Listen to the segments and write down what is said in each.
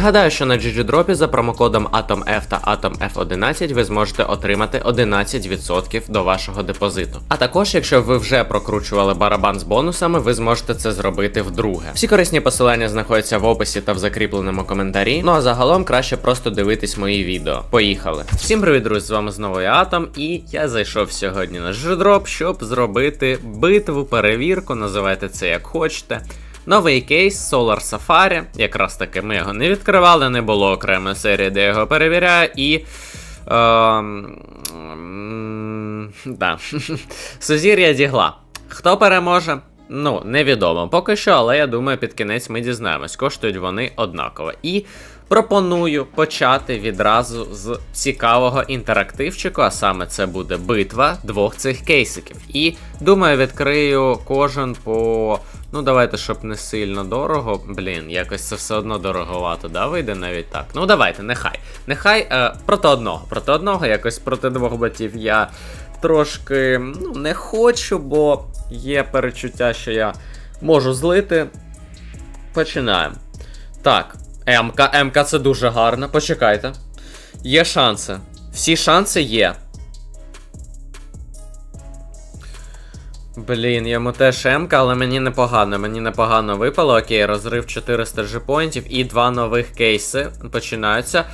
Нагадаю, що на GGDrop за промокодом AtomF та AtomF11 ви зможете отримати 11% до вашого депозиту. А також, якщо ви вже прокручували барабан з бонусами, ви зможете це зробити вдруге. Всі корисні посилання знаходяться в описі та в закріпленому коментарі. Ну а загалом краще просто дивитись мої відео. Поїхали! Всім привіт, друзі! З вами знову я Атом, і я зайшов сьогодні на GGDrop, щоб зробити битву, перевірку, називайте це як хочете. Новий кейс Solar Safari. Якраз таки ми його не відкривали, не було окремої серії, де його перевіряю, і. Ем. Сузір'я дігла. Хто переможе? Ну, невідомо поки що, але я думаю, під кінець ми дізнаємось. Коштують вони однаково. І пропоную почати відразу з цікавого інтерактивчику, а саме це буде битва двох цих кейсиків. І думаю, відкрию кожен по. Ну, давайте, щоб не сильно дорого. Блін, якось це все одно дороговато, да, вийде навіть так. Ну, давайте, нехай. Нехай е, проти одного. Проти одного, якось проти двох ботів я трошки ну, не хочу, бо є перечуття, що я можу злити. Починаємо. Так, МК, МК це дуже гарно. Почекайте. Є шанси. Всі шанси є. Блін, йому теж МК, але мені непогано. Мені непогано випало. Окей, розрив 400 джипоінтів і два нових кейси починаються.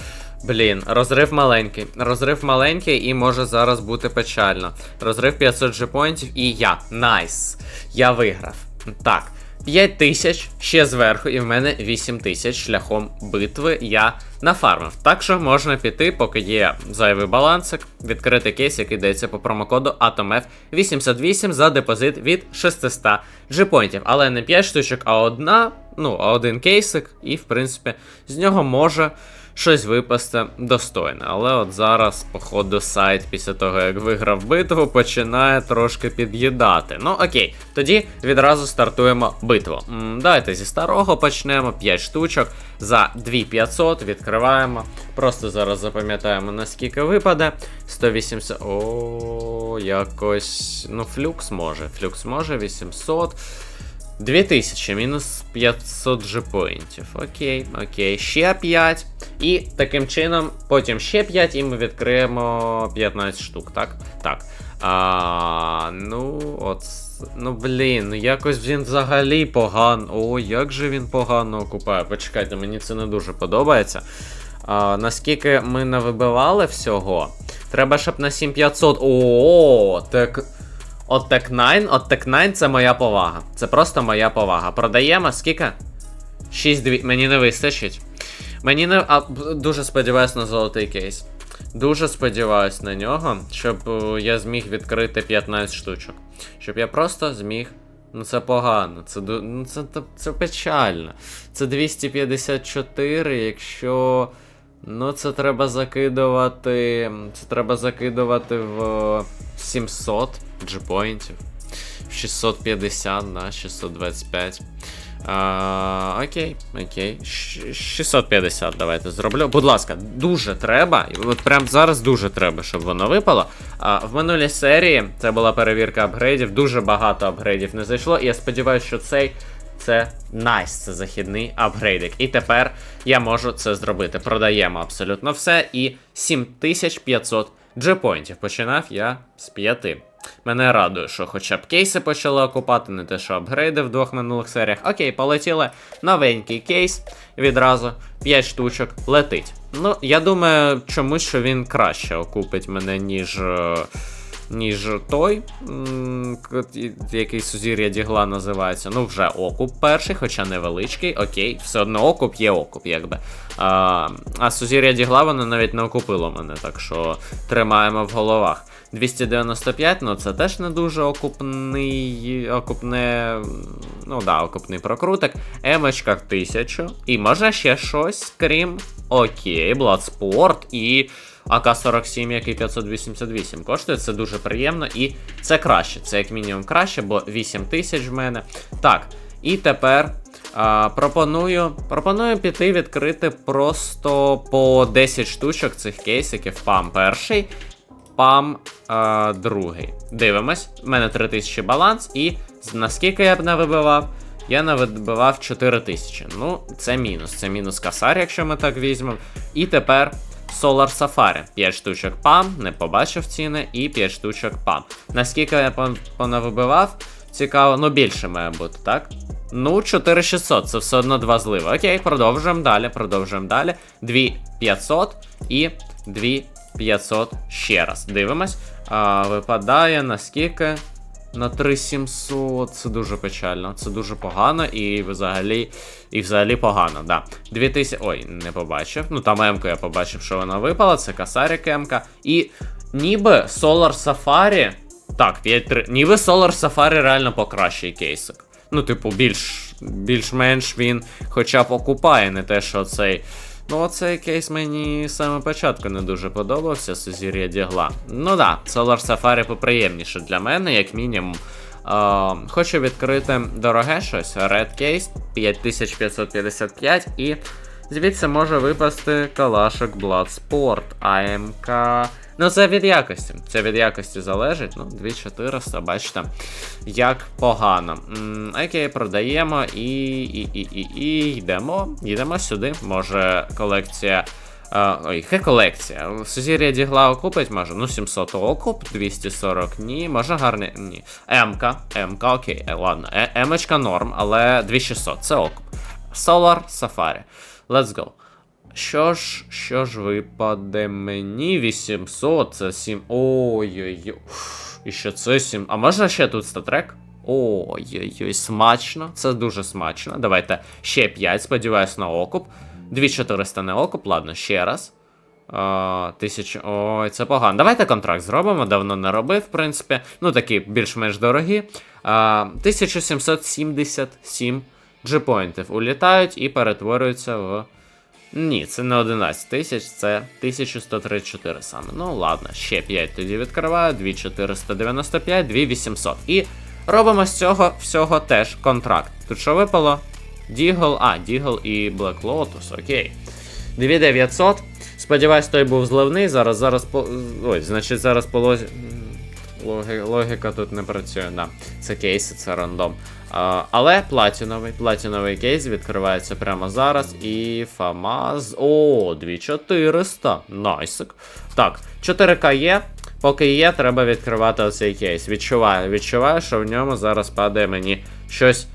Блін, розрив маленький. Розрив маленький і може зараз бути печально. Розрив 500 джипоінтів і я. Найс. Я виграв. Так. 5 тисяч ще зверху, і в мене 8 тисяч шляхом битви я нафармив. Так що можна піти, поки є зайвий балансик, відкрити кейс, який дається по промокоду AtomF88 за депозит від 600 джипоінтів. Але не 5 штучок, а одна, ну, а один кейсик, і в принципі з нього може щось випасти достойне. Але от зараз, походу, сайт після того, як виграв битву, починає трошки під'їдати. Ну окей, тоді відразу стартуємо битву. М, Давайте зі старого почнемо. 5 штучок за 2500 відкриваємо. Просто зараз запам'ятаємо, наскільки випаде. 180. О, якось. Ну, флюкс може. Флюкс може, 800. 2000 мінус 500 джепоінтів. Окей, окей, ще 5. І таким чином, потім ще 5, і ми відкриємо 15 штук, так? Так. А, Ну, от. Ну, блін, ну якось він взагалі погано. О, як же він погано окупає. Почекайте, мені це не дуже подобається. А, Наскільки ми не вибивали всього, треба, щоб на 7500. О, так. От Tech 9, от Tech 9 це моя повага. Це просто моя повага. Продаємо скільки? 6 дві... Мені не вистачить. Мені не. А, дуже сподіваюсь на золотий кейс. Дуже сподіваюсь на нього, щоб е, я зміг відкрити 15 штучок. Щоб я просто зміг. Ну це погано, це ну, це, це, печально. Це 254, якщо. Ну, це треба закидувати. Це треба закидувати в 700 джипоінтів. 650, да, 625. А, окей, окей. 650 давайте зроблю. Будь ласка, дуже треба. От прям зараз дуже треба, щоб воно випало. А, в минулій серії це була перевірка апгрейдів. Дуже багато апгрейдів не зайшло. І я сподіваюся, що цей це найс, це західний апгрейдик. І тепер я можу це зробити. Продаємо абсолютно все. І 7500 джепоінтів. Починав я з п'яти. Мене радує, що хоча б кейси почали окупати, не те, що апгрейди в двох минулих серіях. Окей, полетіли. Новенький кейс. Відразу 5 штучок летить. Ну, я думаю, чомусь, що він краще окупить мене, ніж. Ніж той, який сузір'я дігла називається. Ну, вже окуп перший, хоча невеличкий. Окей, все одно окуп є окуп, якби. А, а сузір'я дігла воно навіть не окупило мене, так що тримаємо в головах. 295, ну це теж не дуже окупний, окупне, ну да, окупний прокруток. Емочка 1000. І може ще щось, крім окей, Bloodsport і АК-47, який 588 коштує, це дуже приємно і це краще. Це як мінімум краще, бо 8 тисяч в мене. Так, і тепер а, пропоную, пропоную піти відкрити просто по 10 штучок цих кейсиків. Пам перший, пам а, другий. Дивимось. У мене 3000 баланс, і наскільки я б не вибивав? я навибивав 4000. Ну, це мінус. Це мінус касар, якщо ми так візьмемо. І тепер Solar Safari. 5 штучок пам, не побачив ціни, і 5 штучок пам. Наскільки я пон- понавибивав, цікаво, ну більше має бути, так? Ну, 4600, це все одно два зливи. Окей, продовжуємо далі, продовжуємо далі. 2500 і 2500 ще раз. Дивимось. А, випадає наскільки? На 3700. Це дуже печально. Це дуже погано і взагалі. І взагалі погано, да. 2000. Ой, не побачив. Ну там М-ку я побачив, що вона випала. Це Касарік М-ка. І ніби Solar Safari. Так, 5-3. Ніби Solar Safari реально покращий кейсик. Ну, типу, більш, більш-менш він хоча б окупає, не те, що цей. Ну, оцей кейс мені саме початку не дуже подобався, Сузір'я Дігла. Ну да, Solar Safari поприємніше для мене, як мінімум. Е, хочу відкрити дороге щось. Red Case 5555 і звідси може випасти калашок Bloodsport AMK. Ну, це від якості. Це від якості залежить. Ну, 2400, бачите, як погано. Окей, продаємо і, і, і, і, і йдемо. Йдемо сюди. Може, колекція. А, ой, яка колекція? Сузір'я Дігла окупить, може. Ну, 700 окуп, 240 ні. Може гарний. Ні. М-ка, М-ка, окей, е, ладно. Е, М-очка норм, але 2600, це окуп. Solar Safari. Let's go. Що ж, що ж випаде мені? 800, це 7. Ой-ой-ой. І ще це 7. А можна ще тут статрек? Ой-ой-ой, смачно. Це дуже смачно. Давайте ще 5, сподіваюсь, на окуп. 2400 не окуп, ладно, ще раз. А, тисячу. Ой, це погано. Давайте контракт зробимо. Давно не робив, в принципі. Ну, такі більш-менш дорогі. А, 1777 джипоінтів улітають і перетворюються в. Ні, це не 11 тисяч, це 1134 саме. Ну ладно, ще 5 тоді відкриваю, 2495, 2800. І робимо з цього всього теж контракт. Тут що випало? Дігл, а, Дігл і Black Lotus, окей. 2900. Сподіваюсь, той був зливний. Зараз, зараз по. Ой, значить, зараз по Логіка тут не працює, да. Це кейси, це рандом. А, але платіновий, платіновий кейс відкривається прямо зараз. І Фамаз. О, 2400. Найсик. Так, 4К є. Поки є, треба відкривати оцей кейс. Відчуваю, відчуваю, що в ньому зараз падає мені щось.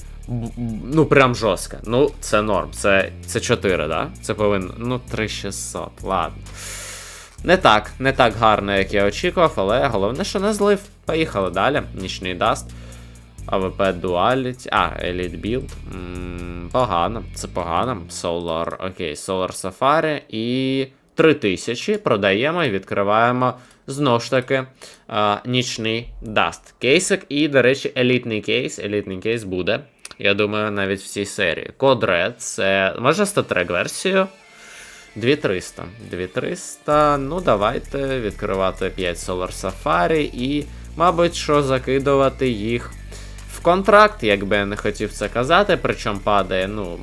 Ну, прям жорстко. Ну, це норм. Це, це 4, да? Це повинно. Ну, 3600, ладно. Не так, не так гарно, як я очікував, але головне, що не злив. Поїхали далі. Нічний даст. АВП Duality. А, Elite Build. Погано, це погано. Solar, окей, Solar Safari. І 3000 продаємо і відкриваємо знову ж таки а, нічний даст. Кейсик. І, до речі, елітний кейс. Елітний кейс буде. Я думаю, навіть в цій серії. Код Red, це може статрек версію. 2300. 2300. Ну, давайте відкривати 5 Solar Safari і, мабуть, що закидувати їх в контракт, якби я не хотів це казати, причому падає, ну,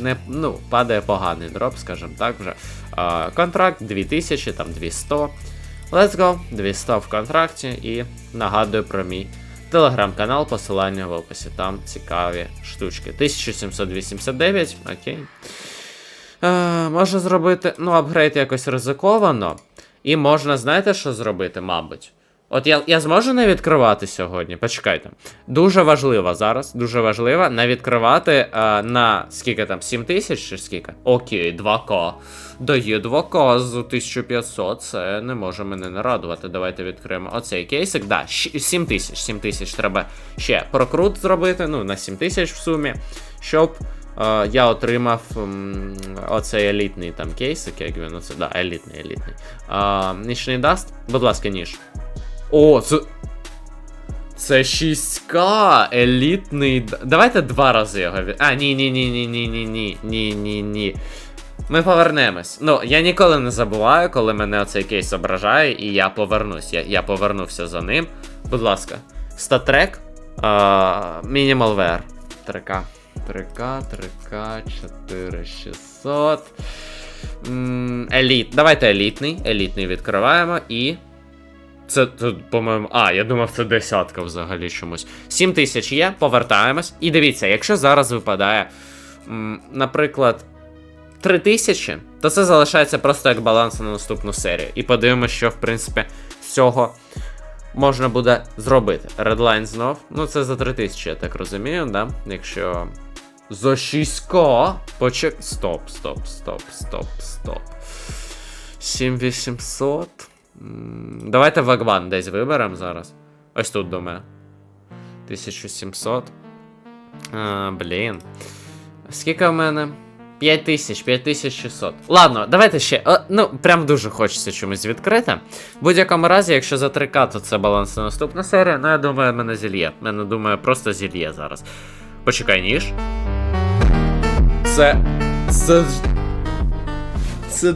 не, ну, падає поганий дроп, скажімо так вже. А, контракт 2000, там 200. Let's go, 200 в контракті і нагадую про мій телеграм-канал, посилання в описі. Там цікаві штучки. 1789, окей. Е, можна зробити, ну, апгрейд якось ризиковано. І можна, знаєте, що зробити, мабуть. От я, я зможу не відкривати сьогодні. Почекайте. Дуже важливо зараз, дуже важливо не відкривати е, на скільки там, 7 тисяч чи скільки? Окей, 2К. Дає 2К з 1500, це не може мене не радувати. Давайте відкриємо оцей кейсик. Да, 7 тисяч, 7 тисяч треба ще прокрут зробити, ну, на 7 тисяч в сумі, щоб я отримав оцей елітний там кейсик, як він оце, да, елітний, елітний. Нічний даст, будь ласка, ніж. О, це. Це 6К, елітний. Давайте два рази його від. А, ні, ні, ні, ні, ні, ні, ні, ні, ні, ні. Ми повернемось. Ну, я ніколи не забуваю, коли мене оцей кейс ображає, і я повернусь. Я, я повернувся за ним. Будь ласка, статрек. Minimal Wear. 3К. 3К, 3К, 4600. Еліт. Давайте елітний. Елітний відкриваємо і. Це, тут, по-моєму, а, я думав, це десятка взагалі чомусь. 7 тисяч є, повертаємось. І дивіться, якщо зараз випадає, наприклад, 3 тисячі, то це залишається просто як баланс на наступну серію. І подивимося, що, в принципі, з цього можна буде зробити. Редлайн знов. Ну, це за 3 тисячі, я так розумію, да? Якщо. За 6к. Почек. Стоп, стоп, стоп, стоп, стоп. 7800. Давайте Вагбан десь виберемо зараз. Ось тут думаю. 1700. А, блін. Скільки в мене? 5000, 5600. Ладно, давайте ще. О, ну, прям дуже хочеться чомусь відкрити. В будь-якому разі, якщо за 3К, то це баланс на наступна серія. Ну, я думаю, мене зільє. Мене думаю, просто зільє зараз. Почекай, ніж. Це. Це. Це.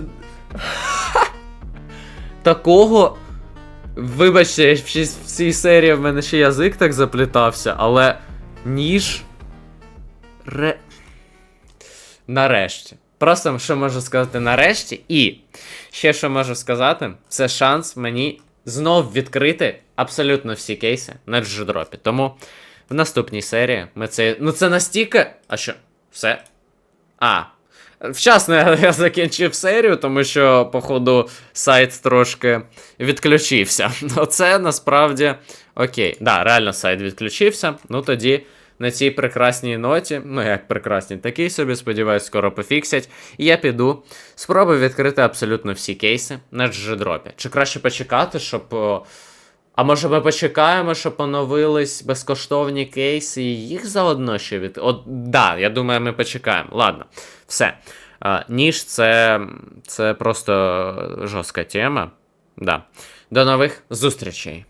Такого. Вибачте, в цій- серії в мене ще язик так заплітався, але ніж. Ре... Нарешті. Просто що можу сказати нарешті. І ще що можу сказати, це шанс мені знов відкрити абсолютно всі кейси на джедропі. Тому в наступній серії ми це. Ну це настільки. А що? Все? А. Вчасно я, я закінчив серію, тому що, походу, сайт трошки відключився. Ну, це насправді окей. Да, реально сайт відключився. Ну тоді на цій прекрасній ноті, ну як прекрасній, такий собі, сподіваюсь, скоро пофіксять. І я піду, спробую відкрити абсолютно всі кейси на джедропі. Чи краще почекати, щоб. А може ми почекаємо, щоб поновились безкоштовні кейси і їх заодно ще від. От, да, я думаю, ми почекаємо. Ладно, все. А, ніж це, це просто жорстка тема. Да. До нових зустрічей.